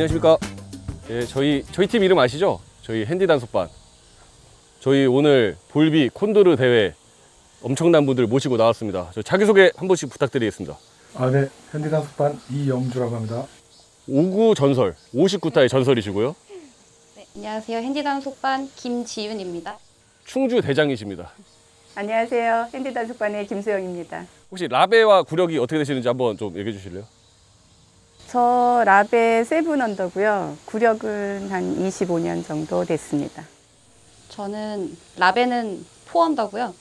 안녕하십니까. 예, 저희 저희 팀 이름 아시죠? 저희 핸디 단속반. 저희 오늘 볼비 콘도르 대회 엄청난 분들 모시고 나왔습니다. 저 자기소개 한 번씩 부탁드리겠습니다. 아, 네. 현대 단속반 이영주라고 합니다. 59 전설, 59타의 전설이시고요. 네, 안녕하세요. 핸디단 속반 김지윤입니다. 충주 대장이십니다. 안녕하세요. 핸디단 속반의 김수영입니다. 혹시 라베와 구력이 어떻게 되시는지 한번 좀 얘기해 주실래요? 저 라베 세븐 언더고요. 구력은 한 25년 정도 됐습니다. 저는 라베는 포언더고요.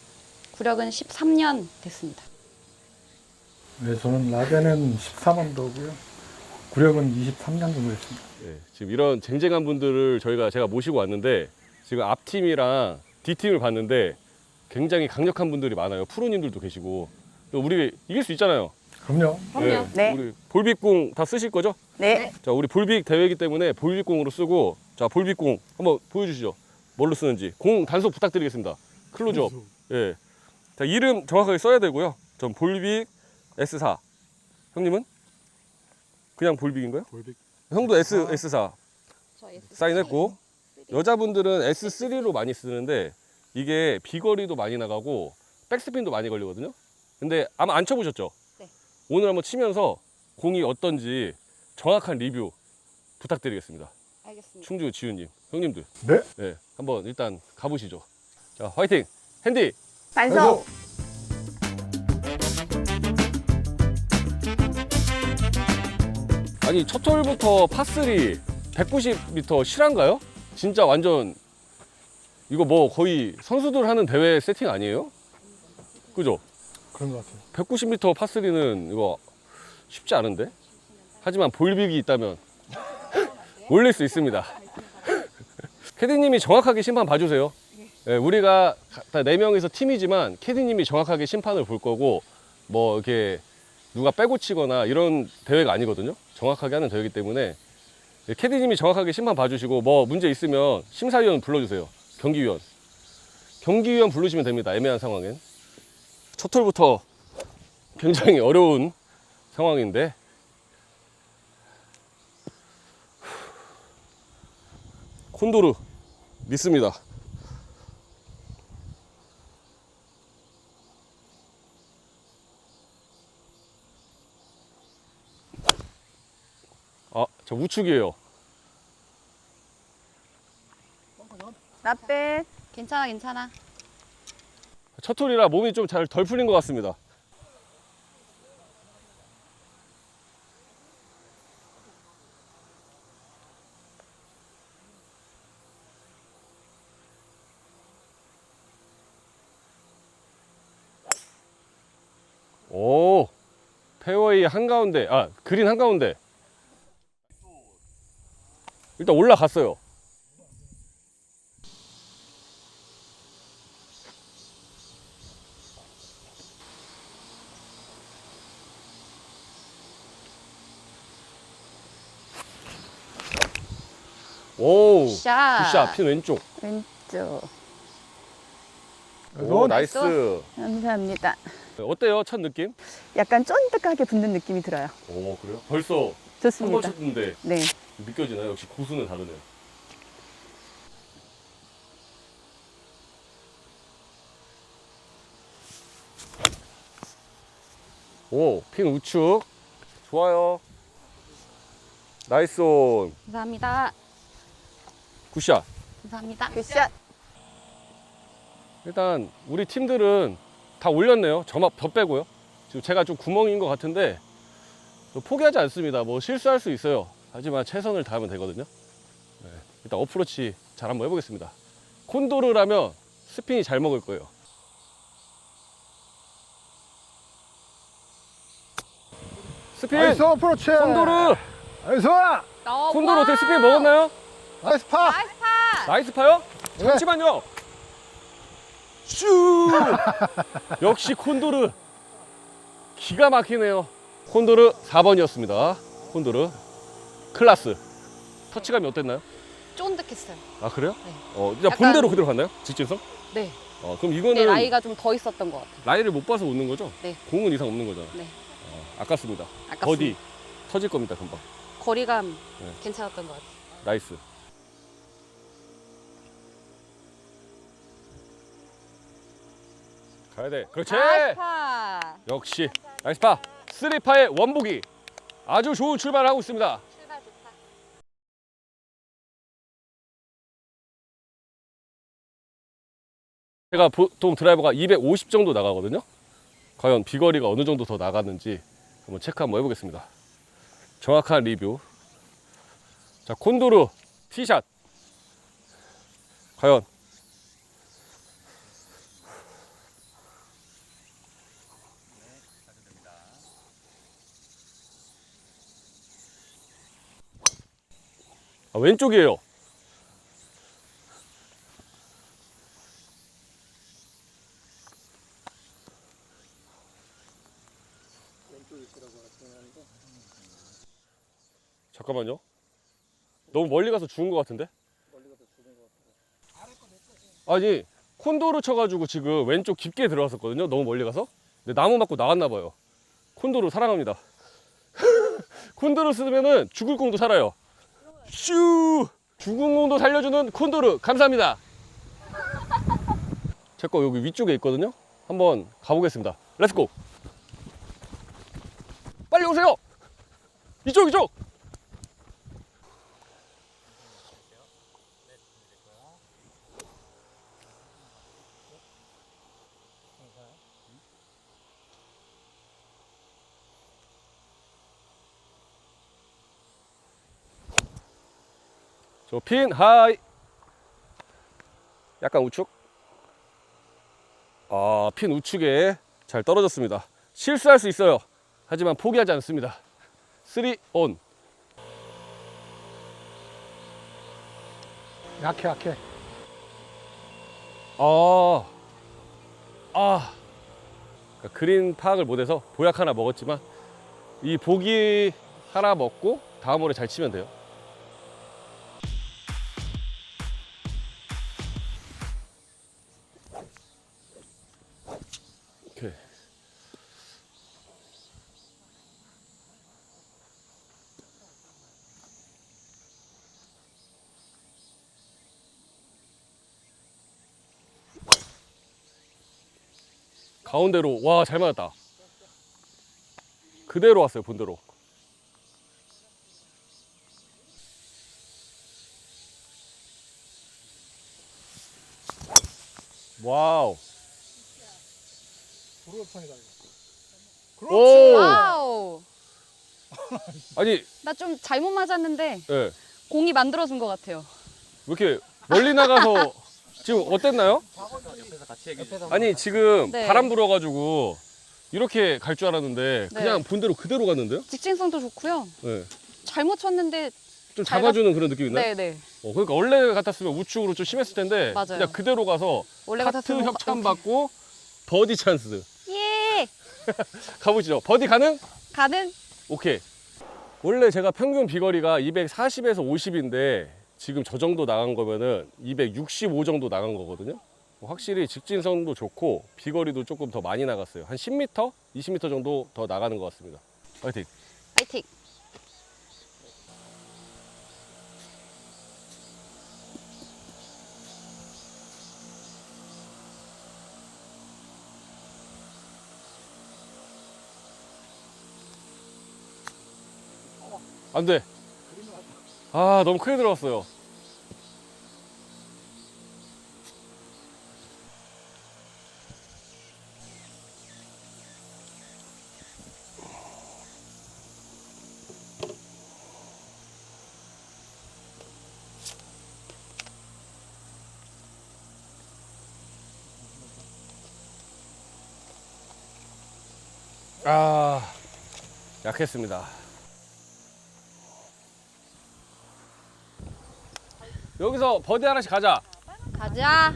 구력은 13년 됐습니다. 네, 저는 라벤은 13원도고요. 구력은 23년 정도 됐습니다. 예, 지금 이런 쟁쟁한 분들을 저희가 제가 모시고 왔는데 지금 앞 팀이랑 D팀을 봤는데 굉장히 강력한 분들이 많아요. 프로님들도 계시고 또 우리 이길 수 있잖아요. 그럼요. 그럼요. 네. 우리 볼빅공 다 쓰실 거죠? 네. 자, 우리 볼빅 대회이기 때문에 볼빅공으로 쓰고 자, 볼빅공 한번 보여주시죠. 뭘로 쓰는지 공 단속 부탁드리겠습니다. 클로즈업. 예. 자, 이름 정확하게 써야 되고요. 전 볼빅 S4. 형님은 그냥 볼빅인가요? 볼빅. 형도 S S4 저 S 사인했고 여자분들은 S3로 많이 쓰는데 이게 비거리도 많이 나가고 백스핀도 많이 걸리거든요. 근데 아마 안 쳐보셨죠? 네. 오늘 한번 치면서 공이 어떤지 정확한 리뷰 부탁드리겠습니다. 알겠습니다. 충주 지훈님, 형님들. 네. 네, 한번 일단 가보시죠. 자, 화이팅! 핸디! 반성. 아니, 첫 홀부터 파3 190m 실한가요? 진짜 완전 이거 뭐 거의 선수들 하는 대회 세팅 아니에요? 그죠? 그런 것 같아요. 190m 파3는 이거 쉽지 않은데? 하지만 볼빅이 있다면 올릴 수 있습니다. 캐디님이 정확하게 심판 봐주세요. 예, 우리가 다 4명이서 팀이지만 캐디님이 정확하게 심판을 볼 거고 뭐 이렇게 누가 빼고 치거나 이런 대회가 아니거든요. 정확하게 하는 대회이기 때문에 예, 캐디님이 정확하게 심판 봐주시고 뭐 문제 있으면 심사위원 불러주세요. 경기위원. 경기위원 부르시면 됩니다. 애매한 상황엔. 첫 홀부터 굉장히 어려운 상황인데 콘도르 믿습니다. 아, 저 우측이에요. 라베. 괜찮아, 괜찮아. 첫 홀이라 몸이 좀 잘 덜 풀린 것 같습니다. 오, 페어웨이 한가운데, 아, 그린 한가운데. 일단 올라갔어요. 오, 샷. 굿샷, 핀 왼쪽. 왼쪽. 오, 나이스. 감사합니다. 어때요, 첫 느낌? 약간 쫀득하게 붙는 느낌이 들어요. 오, 그래요? 벌써 한번 좋습니다. 쳤는데 네. 느껴지나요? 역시 고수는 다르네요. 오, 핀 우측. 좋아요. 나이스 온. 감사합니다. 굿샷. 감사합니다. 굿샷. 일단 우리 팀들은 다 올렸네요. 저만 더 빼고요. 지금 제가 좀 구멍인 것 같은데 저 포기하지 않습니다. 뭐 실수할 수 있어요. 하지만 최선을 다하면 되거든요. 네, 일단 어프로치 잘 한번 해보겠습니다. 콘도르라면 스핀이 잘 먹을 거예요. 스핀! 나이스 어프로치! 콘도르! 나이스! 어, 콘도르 와. 어떻게 스핀 먹었나요? 나이스 파! 나이스 파. 나이스 파요? 네. 잠시만요. 슈! 역시 콘도르. 기가 막히네요. 콘도르 4번이었습니다. 콘도르. 클라스. 터치감이 어땠나요? 쫀득했어요. 아, 그래요? 네. 어, 진짜 약간- 본대로 그대로 갔나요? 직진성? 네. 어, 그럼 네, 이거는 나이가 좀 더 있었던 것 같아요. 라이를 못 봐서 웃는 거죠? 네. 공은 이상 없는 거잖아. 네. 어, 아깝습니다. 아깝습니다. 버디 터질 겁니다, 금방. 거리감 네. 괜찮았던 것 같아요. 나이스. 가야 돼. 그렇지. 아파. 역시 나이스 파. 쓰리파의 원복이 아주 좋은 출발을 하고 있습니다. 출발 좋다. 제가 보통 드라이버가 250 정도 나가거든요. 과연 비거리가 어느 정도 더 나갔는지 한번 체크 한번 해보겠습니다. 정확한 리뷰. 자, 콘도르 티샷. 과연 아, 왼쪽이에요. 잠깐만요. 너무 멀리 가서 죽은 것 같은데? 아니 콘도르 쳐가지고 지금 왼쪽 깊게 들어갔었거든요. 너무 멀리 가서. 근데 나무 맞고 나왔나 봐요. 콘도르 사랑합니다. 콘도르 쓰면은 죽을 공도 살아요. 슈 죽은 공도 살려주는 콘도르 감사합니다. 제 거 여기 위쪽에 있거든요. 한번 가보겠습니다. 렛츠고. 빨리 오세요. 이쪽 이쪽. 저핀 하이 약간 우측 아 핀 우측에 잘 떨어졌습니다 실수할 수 있어요 하지만 포기하지 않습니다 3온 약해 약해. 아, 아. 그러니까 그린 파악을 못해서 보약 하나 먹었지만 이 보기 하나 먹고 다음 홀에 잘 치면 돼요. 가운데로 와 잘 맞았다. 그대로 왔어요 본대로. 와우. 도로판이다 이거. 오. 와우. 아니 나좀 잘못 맞았는데 예. 왜 공이 만들어준 것 같아요. 이렇게 멀리 나가서 지금 어땠나요? 아니 지금 네. 바람 불어가지고 이렇게 갈 줄 알았는데 네. 그냥 본대로 그대로 갔는데요? 직진성도 좋고요. 네. 잘못 쳤는데 좀 잘 잡아주는 그런 느낌 있나요? 네네. 어, 그러니까 원래 같았으면 우측으로 좀 심했을 텐데 맞아요. 그냥 그대로 가서 원래 카트 같았으면 협찬 이렇게. 받고 버디 찬스 예 가보시죠. 버디 가능? 가는 오케이. 원래 제가 평균 비거리가 240에서 50인데 지금 저 정도 나간 거면은 265 정도 나간 거거든요. 확실히 직진성도 좋고 비거리도 조금 더 많이 나갔어요. 한 10m, 20m 정도 더 나가는 것 같습니다. 화이팅. 파이팅. 안 돼. 아, 너무 크게 들어갔어요. 아, 약했습니다. 여기서 버디 하나씩 가자. 가자.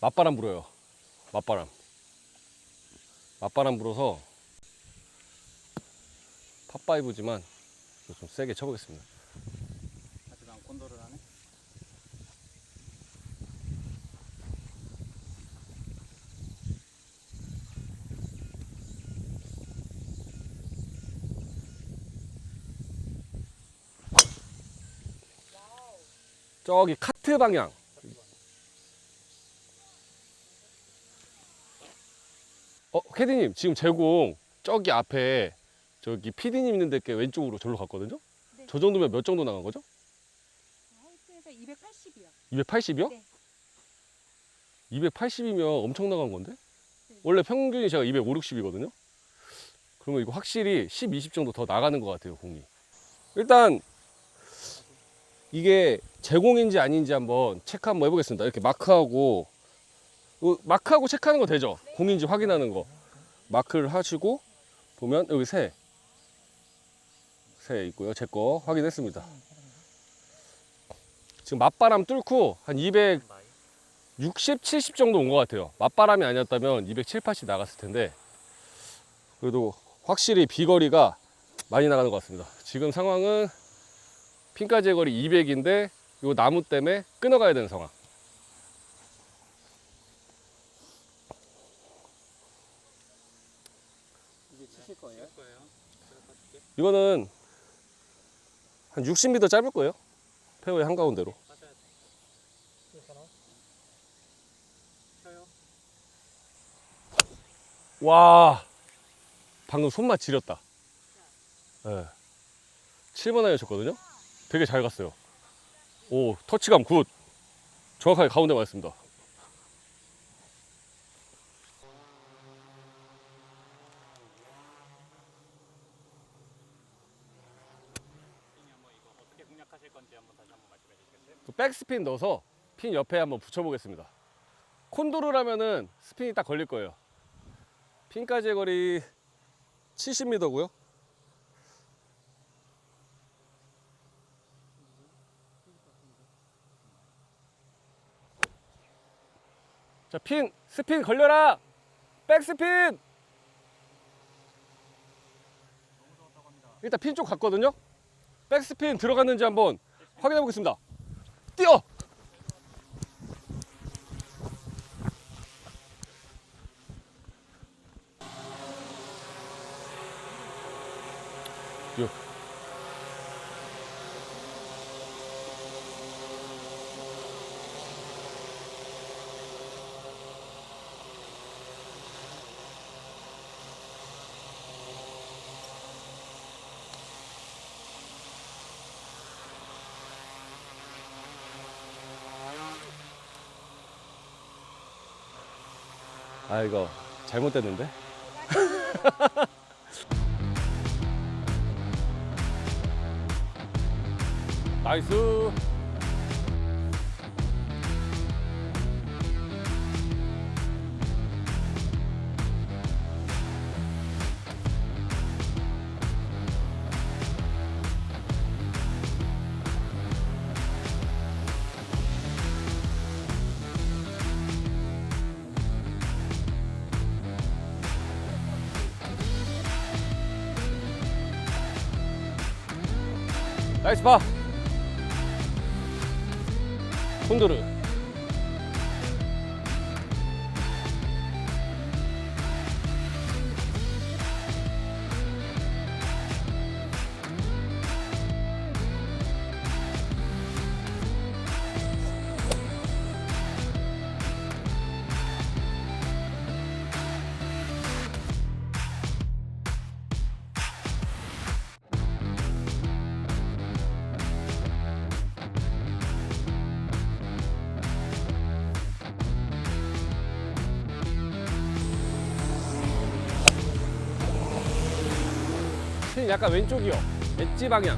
맞바람 불어요. 맞바람. 맞바람 불어서 팝파이브지만 좀 세게 쳐보겠습니다. 하지만 콘도를 하네. 저기 카트 방향. 어, 캐디님 지금 제공 저기 앞에 저기 피디님 있는 데께 왼쪽으로 절로 갔거든요. 네. 저 정도면 몇 정도 나간 거죠? 하이트에서 280이요. 280이요? 네. 280이면 엄청 나간 건데? 네. 원래 평균이 제가 250, 60이거든요? 그러면 이거 확실히 10, 20 정도 더 나가는 것 같아요, 공이. 일단, 이게 제공인지 아닌지 한번 체크 한번 해보겠습니다. 이렇게 마크하고, 이거 마크하고 체크하는 거 되죠? 공인지 확인하는 거. 마크를 하시고, 보면 여기 새. 새 있고요. 제 거 확인했습니다. 지금 맞바람 뚫고 한 200, 60, 70 정도 온 것 같아요. 맞바람이 아니었다면 207, 80 나갔을 텐데 그래도 확실히 비거리가 많이 나가는 것 같습니다. 지금 상황은 핀까지의 거리 200인데 이 나무 때문에 끊어가야 되는 상황. 이게 치실 거예요? 이거는 한 60m 짧을 거예요. 페어의 한가운데로. 와 방금 손맛 지렸다 네. 7번 아이였거든요 되게 잘 갔어요. 오 터치감 굿. 정확하게 가운데 맞았습니다? 그 백스핀 넣어서 핀 옆에 한번 붙여보겠습니다. 콘도르라면은 스핀이 딱 걸릴 거예요. 핀까지의 거리 70m고요 자, 핀, 스핀 걸려라! 백스핀! 일단 핀 쪽 갔거든요? 백스핀 들어갔는지 한번 확인해 보겠습니다. 뛰어! 아 이거 잘못됐는데? 나이스 나이스 파. 콘도르 약간 왼쪽이요. 엣지 방향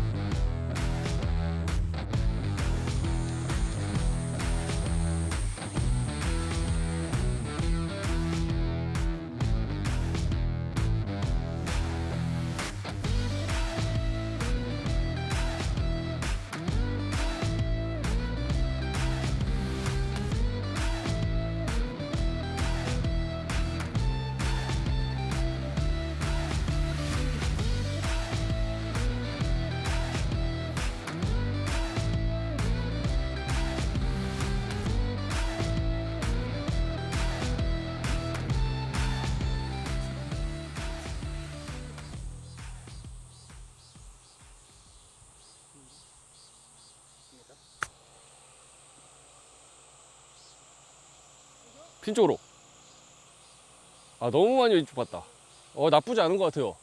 핀 쪽으로. 아, 너무 많이 왼쪽 봤다. 어, 나쁘지 않은 것 같아요.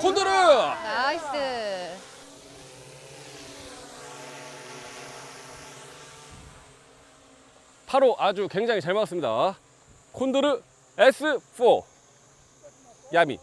콘도르! 나이스. 바로 아주 굉장히 잘 맞았습니다. 콘도르 S4 야미.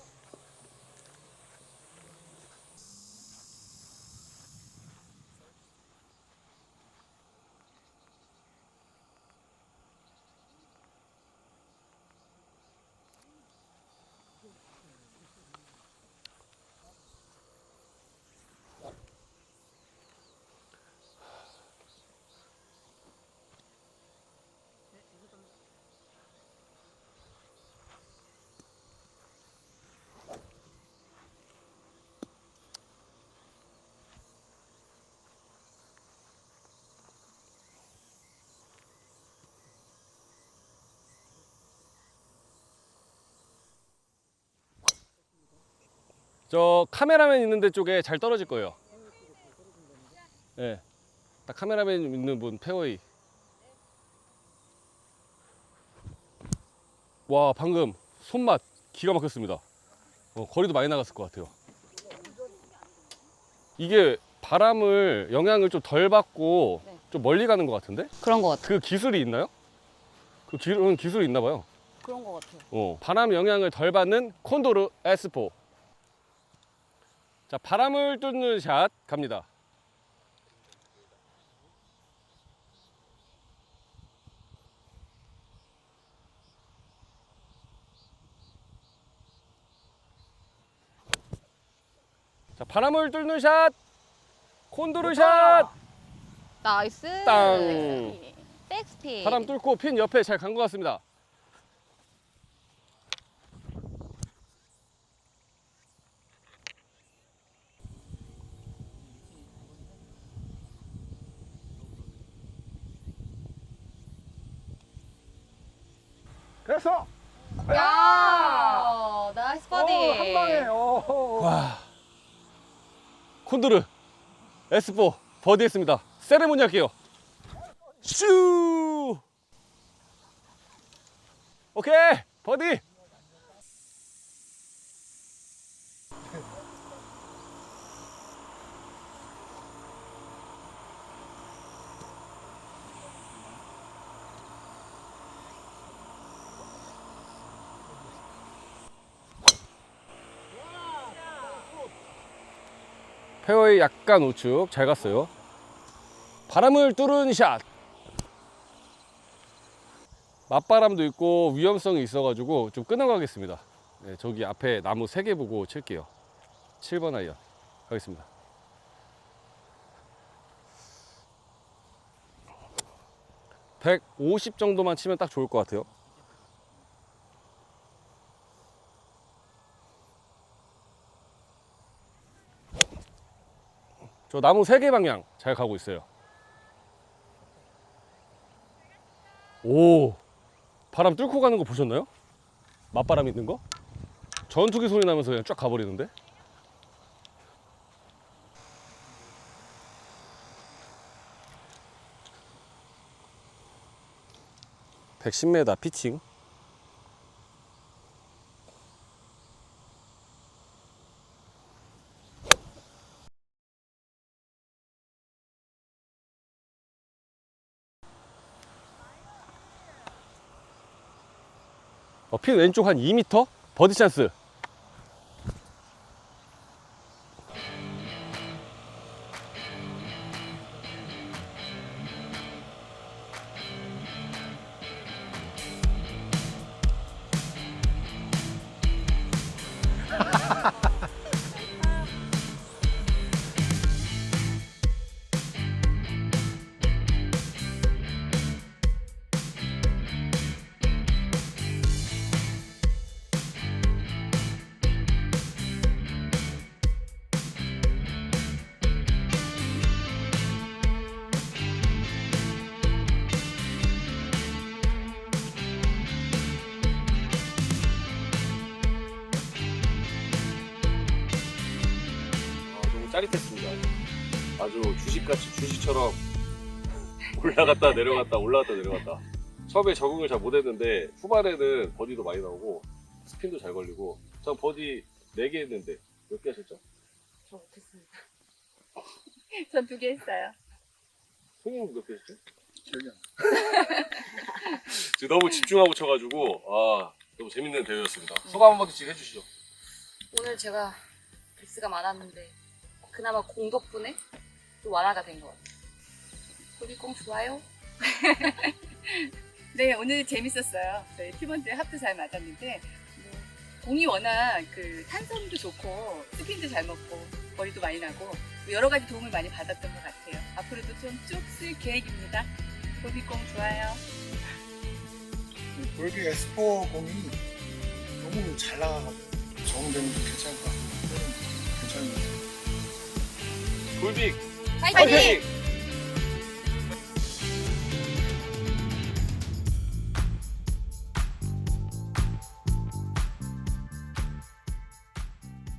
저 카메라맨 있는 데 쪽에 잘 떨어질 거예요. 예. 네. 딱 카메라맨 있는 분 페어웨이. 와, 방금 손맛 기가 막혔습니다. 어, 거리도 많이 나갔을 것 같아요. 이게 바람을 영향을 좀 덜 받고 네. 좀 멀리 가는 것 같은데? 그런 것 같아. 그 기술이 있나요? 그 기술은 기술이 있나 봐요. 그런 것 같아. 어, 바람 영향을 덜 받는 콘도르 S4. 자, 바람을 뚫는 샷 갑니다. 자, 바람을 뚫는 샷. 콘도르 샷. 나이스. 땅. 백스핀. 바람 뚫고 핀 옆에 잘 간 것 같습니다. 됐어. 야, 나이스 버디. 어, 한 방에. 어. 와. 콘도르 S4 버디 했습니다. 세레모니 할게요. 슈! 오케이 버디. 페어웨이 약간 우측 잘 갔어요. 바람을 뚫은 샷. 맞바람도 있고 위험성이 있어 가지고 좀 끊어가겠습니다. 네, 저기 앞에 나무 3개 보고 칠게요. 7번 아이언 가겠습니다. (150) 정도만 치면 딱 좋을 것 같아요 저 나무 3개 방향 잘 가고 있어요. 오, 바람 뚫고 가는 거 보셨나요? 맞바람 있는 거? 전투기 소리 나면서 그냥 쫙 가버리는데? (110m) 피칭 어, 핀 왼쪽 한 2m 버디 찬스 짜릿했습니다. 아주 주식같이 주식처럼 올라갔다 내려갔다 올라갔다 내려갔다. 처음에 적응을 잘 못했는데 후반에는 버디도 많이 나오고 스핀도 잘 걸리고 전 버디 4개 했는데 몇 개 하셨죠? 저 못했습니다. 전 두 개 했어요. 손님 몇개 했죠? 지금 너무 집중하고 쳐가지고 아 너무 재밌는 대회였습니다. 소감 한 번씩 해주시죠. 오늘 제가 미스가 많았는데 그나마 공 덕분에 또 완화가 된 것 같아요. 보리공 좋아요? 네, 오늘 재밌었어요. 저희 팀원들 합도 잘 맞았는데 뭐, 공이 워낙 그 탄성도 좋고 스핀도 잘 먹고 거리도 많이 나고 뭐 여러 가지 도움을 많이 받았던 것 같아요. 앞으로도 좀 쭉 쓸 계획입니다. 보리공 좋아요. 볼비 S4 공이 너무 잘 나가거든요. 적응되면 괜찮을 것 같아요. 괜찮은 것 같아요. 돌빅 파이팅! 화이팅!